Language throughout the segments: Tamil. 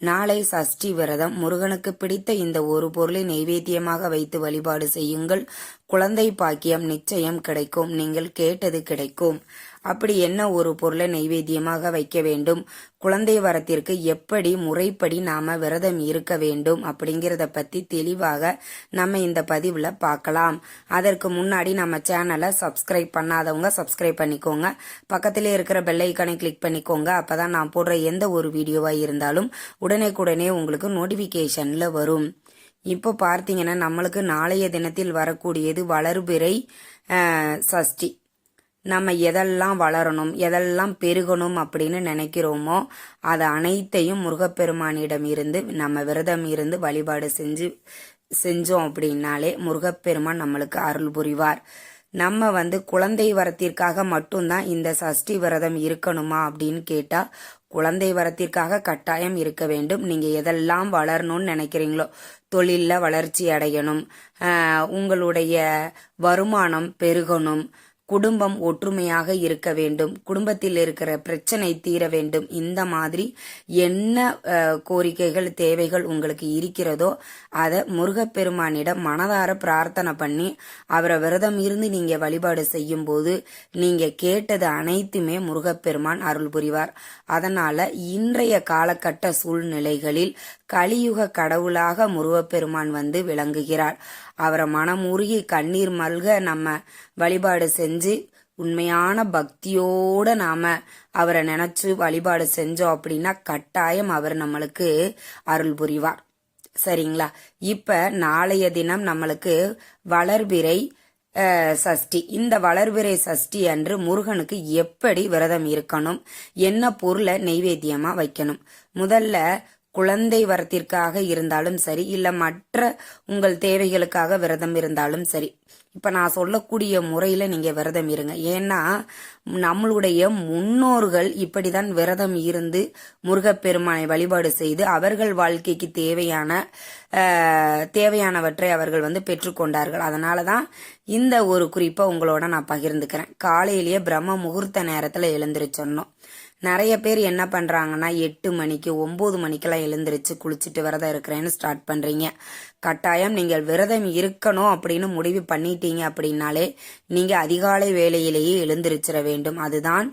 நாளை சஷ்டி விரதம். முருகனுக்கு பிடித்த இந்த ஒரு பொருளை நைவேத்தியமாக வைத்து வழிபாடு செய்யுங்கள். குழந்தை பாக்கியம் நிச்சயம் கிடைக்கும். நீங்கள் கேட்டது கிடைக்கும். அப்படி என்ன ஒரு பொருளை நைவேத்தியமாக வைக்க வேண்டும்? குழந்தை வரத்திற்கு எப்படி முறைப்படி நாம விரதம் இருக்க வேண்டும் அப்படிங்கிறத பத்தி தெளிவாக நம்ம இந்த பதிவுல பார்க்கலாம். அதற்கு முன்னாடி நம்ம சேனலை சப்ஸ்கிரைப் பண்ணாதவங்க சப்ஸ்கிரைப் பண்ணிக்கோங்க. பக்கத்திலே இருக்கிற பெல் கிளிக் பண்ணிக்கோங்க. அப்பதான் நான் போடுற எந்த ஒரு வீடியோவா இருந்தாலும் உடனேக்குடனே உங்களுக்கு நோட்டிஃபிகேஷனில் வரும். இப்போ பார்த்தீங்கன்னா நம்மளுக்கு நாளைய தினத்தில் வரக்கூடியது வளர்பிறை சஷ்டி. நம்ம எதெல்லாம் வளரணும் எதெல்லாம் பெருகணும் அப்படின்னு நினைக்கிறோமோ அது அனைத்தையும் முருகப்பெருமானிடம் இருந்து நம்ம விரதம் இருந்து வழிபாடு செஞ்சு செஞ்சோம் அப்படின்னாலே முருகப்பெருமான் நம்மளுக்கு அருள் புரிவார். நம்ம வந்து குழந்தை வரத்திற்காக மட்டும்தான் இந்த சஷ்டி விரதம் இருக்கணுமா அப்படின்னு கேட்டா குழந்தை வரத்திற்காக கட்டாயம் இருக்க வேண்டும். நீங்கள் எதெல்லாம் வளரணும்னு நினைக்கிறீங்களோ தொழிலில் வளர்ச்சி அடையணும். உங்களுடைய வருமானம் பெருகணும். குடும்பம் ஒற்றுமையாக இருக்க வேண்டும். குடும்பத்தில் இருக்கிற பிரச்சனை தீர வேண்டும். இந்த மாதிரி என்ன கோரிக்கைகள் தேவைகள் உங்களுக்கு இருக்கிறதோ அதை முருகப்பெருமானிடம் மனதார பிரார்த்தனை பண்ணி அவரை விரதம் இருந்து நீங்க வழிபாடு செய்யும் போது நீங்க கேட்டது அனைத்துமே முருகப்பெருமான் அருள் புரிவார். அதனால இன்றைய காலகட்ட சூழ்நிலைகளில் கலியுக கடவுளாக முருகப்பெருமான் வந்து விளங்குகிறார். அவரை மனமுருகி கண்ணீர் மல்க நம்ம வழிபாடு செஞ்சு உண்மையான பக்தியோட நாம அவரை நினைச்சு வழிபாடு செஞ்சோம் அப்படின்னா கட்டாயம் அவர் நம்மளுக்கு அருள் புரிவார். சரிங்களா? இப்ப நாளைய தினம் நம்மளுக்கு வளர்பிறை சஷ்டி. இந்த வளர்பிறை சஷ்டி அன்று முருகனுக்கு எப்படி விரதம் இருக்கணும்? என்ன பொருளை நெய்வேத்தியமா வைக்கணும்? முதல்ல குழந்தை வரத்திற்காக இருந்தாலும் சரி இல்ல மற்ற உங்கள் தேவைகளுக்காக விரதம் இருந்தாலும் சரி. இப்ப நான் சொல்லக்கூடிய முறையில நீங்க விரதம் இருங்க. ஏன்னா நம்மளுடைய முன்னோர்கள் இப்படிதான் விரதம் இருந்து முருகப்பெருமானை வழிபாடு செய்து அவர்கள் வாழ்க்கைக்கு தேவையான தேவையானவற்றை அவர்கள் வந்து பெற்றுக்கொண்டார்கள் அதனாலதான் இந்த ஒரு குறிப்பை உங்களோட நான் பகிர்ந்துக்கிறேன். காலையிலேயே பிரம்ம முகூர்த்த நேரத்துல எழுந்திருச்சொன்னோம் நிறைய பேர் என்ன பண்ணுறாங்கன்னா எட்டு மணிக்கு ஒம்பது மணிக்கெல்லாம் எழுந்திரிச்சு குளிச்சுட்டு விரதம் இருக்கிறேன்னு ஸ்டார்ட் பண்ணுறீங்க கட்டாயம் நீங்கள் விரதம் இருக்கணும் அப்படின்னு முடிவு பண்ணிட்டீங்க அப்படின்னாலே நீங்கள் அதிகாலை வேலையிலேயே எழுந்திருச்சிட வேண்டும். அதுதான்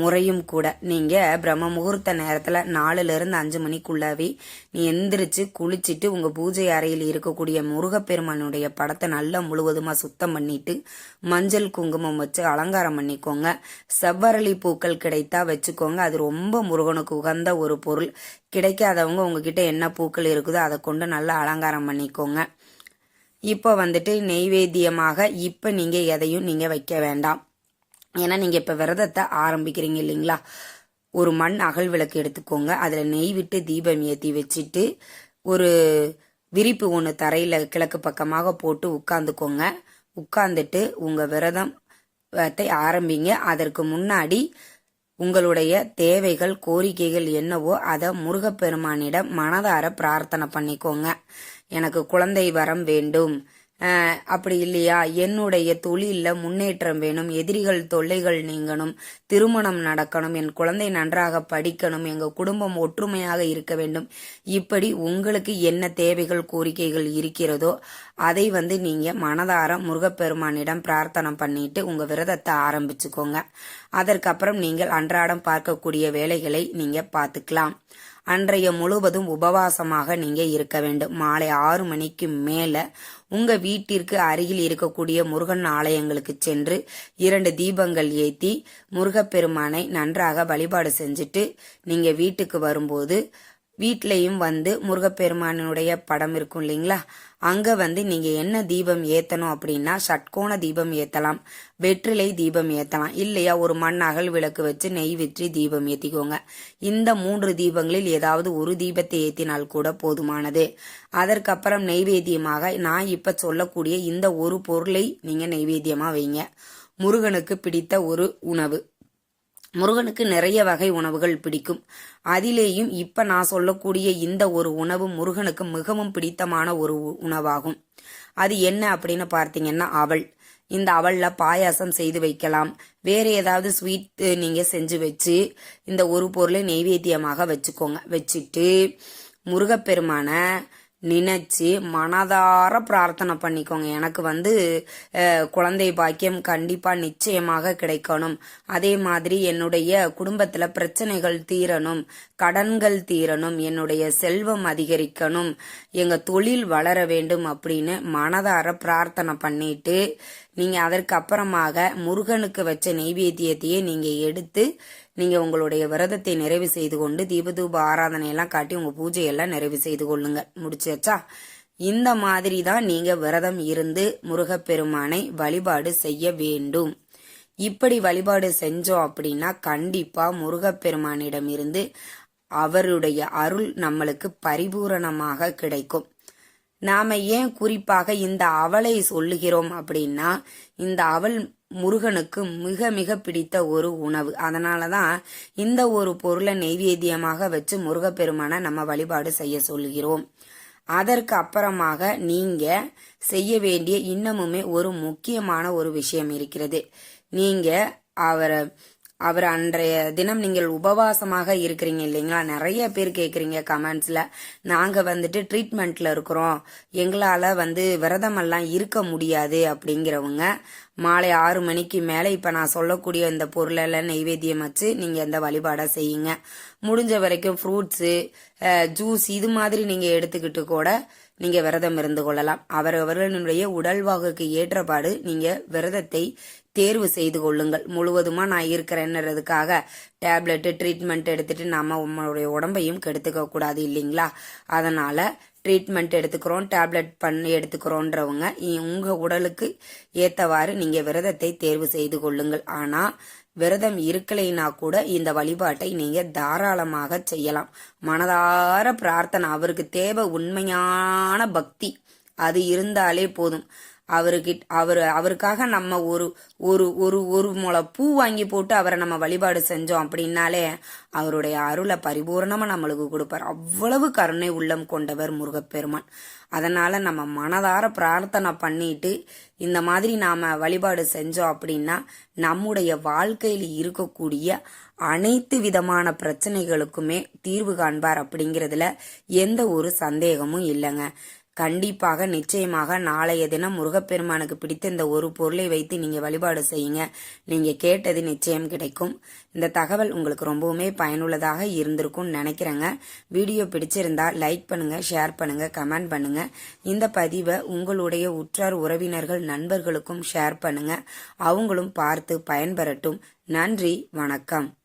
முறையும் கூட. நீங்கள் பிரம்ம முகூர்த்த நேரத்தில் நாலுலேருந்து அஞ்சு மணிக்குள்ளவே நீ எந்திரிச்சு குளிச்சிட்டு உங்கள் பூஜை அறையில் இருக்கக்கூடிய முருகப்பெருமானுடைய படத்தை நல்லா முழுவதுமாக சுத்தம் பண்ணிட்டு மஞ்சள் குங்குமம் வச்சு அலங்காரம் பண்ணிக்கோங்க. செவ்வரளி பூக்கள் கிடைத்தா வச்சுக்கோங்க. அது ரொம்ப முருகனுக்கு உகந்த ஒரு பொருள். கிடைக்காதவங்க உங்ககிட்ட என்ன பூக்கள் இருக்குதோ அதை கொண்டு நல்லா அலங்காரம் பண்ணிக்கோங்க. இப்போ வந்துட்டு நெய்வேத்தியமாக இப்போ நீங்கள் எதையும் நீங்கள் வைக்க வேண்டாம். ஏன்னா நீங்கள் இப்போ விரதத்தை ஆரம்பிக்கிறீங்க இல்லைங்களா? ஒரு மண் அகல் விளக்கு எடுத்துக்கோங்க. அதில் நெய் விட்டு தீபம் ஏற்றி வச்சுட்டு ஒரு விரிப்பு ஒன்று தரையில் கிழக்கு பக்கமாக போட்டு உட்காந்துக்கோங்க உட்காந்துட்டு உங்கள் விரதம் ஆரம்பிங்க. அதற்கு முன்னாடி உங்களுடைய தேவைகள் கோரிக்கைகள் என்னவோ அதை முருகப்பெருமானிடம் மனதார பிரார்த்தனை பண்ணிக்கோங்க. எனக்கு குழந்தை வரம் வேண்டும். அப்படி இல்லையா? என்னுடைய தொழிலில் முன்னேற்றம் வேணும். எதிரிகள் தொல்லைகள் நீங்கணும். திருமணம் நடக்கணும். என் குழந்தை நன்றாக படிக்கணும். எங்கள் குடும்பம் ஒற்றுமையாக இருக்க வேண்டும். இப்படி உங்களுக்கு என்ன தேவைகள் கோரிக்கைகள் இருக்கிறதோ அதை வந்து நீங்கள் மனதார முருகப்பெருமானிடம் பிரார்த்தனை பண்ணிட்டு உங்கள் விரதத்தை ஆரம்பிச்சுக்கோங்க. அதற்கப்புறம் நீங்கள் அன்றாடம் பார்க்கக்கூடிய வேலைகளை நீங்க பார்த்துக்கலாம். அன்றைய முழுவதும் உபவாசமாக நீங்க இருக்க வேண்டும். மாலை ஆறு மணிக்கு மேல உங்க வீட்டிற்கு அருகில் இருக்கக்கூடிய முருகன் ஆலயங்களுக்கு சென்று இரண்டு தீபங்கள் ஏத்தி முருகப்பெருமானை நன்றாக வழிபாடு செஞ்சுட்டு நீங்க வீட்டுக்கு வரும்போது வீட்லேயும் வந்து முருகப்பெருமானுடைய படம் இருக்கும் இல்லைங்களா? அங்கே வந்து நீங்கள் என்ன தீபம் ஏற்றணும் அப்படின்னா சட்கோண தீபம் ஏற்றலாம் வெற்றிலை தீபம் ஏற்றலாம் இல்லையா ஒரு மண் அகல் விளக்கு வச்சு நெய் வெற்றி தீபம் ஏற்றிக்கோங்க இந்த மூன்று தீபங்களில் ஏதாவது ஒரு தீபத்தை ஏற்றினால் கூட போதுமானது. அதற்கப்புறம் நெய்வேத்தியமாக நான் இப்போ சொல்லக்கூடிய இந்த ஒரு பொருளை நீங்கள் நெய்வேத்தியமாக வைங்க. முருகனுக்கு பிடித்த ஒரு உணவு. முருகனுக்கு நிறைய வகை உணவுகள் பிடிக்கும். அதிலேயும் இப்ப நான் சொல்லக்கூடிய இந்த ஒரு உணவு முருகனுக்கு மிகவும் பிடித்தமான ஒரு உணவாகும். அது என்ன அப்படின்னு பார்த்தீங்கன்னா அவள். இந்த அவளில் பாயாசம் செய்து வைக்கலாம். வேற ஏதாவது ஸ்வீட் நீங்க செஞ்சு வச்சு இந்த ஒரு பொருளை நெய்வேத்தியமாக வச்சுக்கோங்க. வச்சுட்டு முருகப்பெருமான நினச்சி மனதார பிரார்த்தனை பண்ணிக்கோங்க. எனக்கு வந்து குழந்தை பாக்கியம் கண்டிப்பாக நிச்சயமாக கிடைக்கணும். அதே மாதிரி என்னுடைய குடும்பத்தில் பிரச்சனைகள் தீரணும். கடன்கள் தீரணும். என்னுடைய செல்வம் அதிகரிக்கணும். எங்கள் தொழில் வளர வேண்டும் அப்படின்னு மனதார பிரார்த்தனை பண்ணிட்டு நீங்கள் அதற்கு அப்புறமாக முருகனுக்கு வச்ச நெய்வேத்தியத்தையே நீங்கள் எடுத்து நீங்கள் உங்களுடைய விரதத்தை நிறைவு செய்து கொண்டு தீபதூப ஆராதனையெல்லாம் காட்டி உங்கள் பூஜையெல்லாம் நிறைவு செய்து கொள்ளுங்க. முடிச்சாச்சா? இந்த மாதிரி தான் நீங்கள் விரதம் இருந்து முருகப்பெருமானை வழிபாடு செய்ய வேண்டும். இப்படி வழிபாடு செஞ்சோம் அப்படின்னா கண்டிப்பாக முருகப்பெருமானிடம் இருந்து அவருடைய அருள் நம்மளுக்கு பரிபூரணமாக கிடைக்கும். நாம ஏன் குறிப்பாக இந்த அவலை சொல்லுகிறோம் அப்படின்னா இந்த அவல் முருகனுக்கு மிக மிக பிடித்த ஒரு உணவு. அதனால தான் இந்த ஒரு பொருளை நெய்வேத்தியமாக வச்சு முருகப்பெருமானை நம்ம வழிபாடு செய்ய சொல்லுகிறோம். அதற்கு அப்புறமாக நீங்க செய்ய வேண்டிய இன்னமுமே ஒரு முக்கியமான ஒரு விஷயம் இருக்கிறது. நீங்க அவரை அவர் அன்றைய தினம் நீங்கள் உபவாசமாக இருக்கிறீங்க இல்லைங்களா? நிறைய பேர் கேட்குறீங்க கமெண்ட்ஸில் நாங்கள் வந்துட்டு ட்ரீட்மெண்ட்டில் இருக்கிறோம். எங்களால் வந்து விரதமெல்லாம் இருக்க முடியாது அப்படிங்கிறவங்க மாலை ஆறு மணிக்கு மேலே இப்போ நான் சொல்லக்கூடிய இந்த பொருளெல்லாம் நெய்வேத்தியம் வச்சு நீங்கள் இந்த வழிபாடை செய்யுங்க. முடிஞ்ச வரைக்கும் ஃப்ரூட்ஸு ஜூஸ் இது மாதிரி நீங்கள் எடுத்துக்கிட்டு கூட நீங்கள் விரதம் இருந்து கொள்ளலாம். அவரவர்களுடைய உடல்வாகுக்கு ஏற்றபாடு நீங்கள் விரதத்தை தேர்வு செய்து கொள்ளுங்கள். முழுவதுமா நான் இருக்கிறேன்றதுக்காக டேப்லெட் ட்ரீட்மெண்ட் எடுத்துட்டு நாம நம்மளுடைய உடம்பையும் கெடுத்துக்க கூடாது இல்லைங்களா? அதனால ட்ரீட்மெண்ட் எடுத்துக்கிறோம் டேப்லெட் பண்ணி எடுத்துக்கிறோன்றவங்க உங்கள் உங்க உடலுக்கு ஏத்தவாறு நீங்க விரதத்தை தேர்வு செய்து கொள்ளுங்கள். ஆனா விரதம் இருக்கலைனா கூட இந்த வழிபாட்டை நீங்க தாராளமாக செய்யலாம். மனதார பிரார்த்தனை அவருக்கு தேவை உண்மையான பக்தி. அது இருந்தாலே போதும். அவருக்கிட் அவர் அவருக்காக நம்ம ஒரு ஒரு ஒரு ஒரு முளை பூ வாங்கி போட்டு அவரை நம்ம வழிபாடு செஞ்சோம் அப்படின்னாலே அவருடைய அருளை பரிபூர்ணமாக நம்மளுக்கு கொடுப்பார். அவ்வளவு கருணை உள்ளம் கொண்டவர் முருகப்பெருமான். அதனால் நம்ம மனதார பிரார்த்தனை பண்ணிட்டு இந்த மாதிரி நாம் வழிபாடு செஞ்சோம் அப்படின்னா நம்முடைய வாழ்க்கையில் இருக்கக்கூடிய அனைத்து விதமான பிரச்சனைகளுக்குமே தீர்வு காண்பார் அப்படிங்கிறதுல எந்த ஒரு சந்தேகமும் இல்லைங்க. கண்டிப்பாக நிச்சயமாக நாளைய தினம் முருகப்பெருமானுக்கு பிடித்த இந்த ஒரு பொருளை வைத்து நீங்க வழிபாடு செய்யுங்க. நீங்க கேட்டது நிச்சயம் கிடைக்கும். இந்த தகவல் உங்களுக்கு ரொம்பவுமே பயனுள்ளதாக இருந்திருக்கும்னு நினைக்கிறேங்க. வீடியோ பிடிச்சிருந்தா லைக் பண்ணுங்க ஷேர் பண்ணுங்க கமெண்ட் பண்ணுங்க. இந்த பதிவை உங்களுடைய உற்றார் உறவினர்கள் நண்பர்களுக்கும் ஷேர் பண்ணுங்க. அவங்களும் பார்த்து பயன்பெறட்டும். நன்றி வணக்கம்.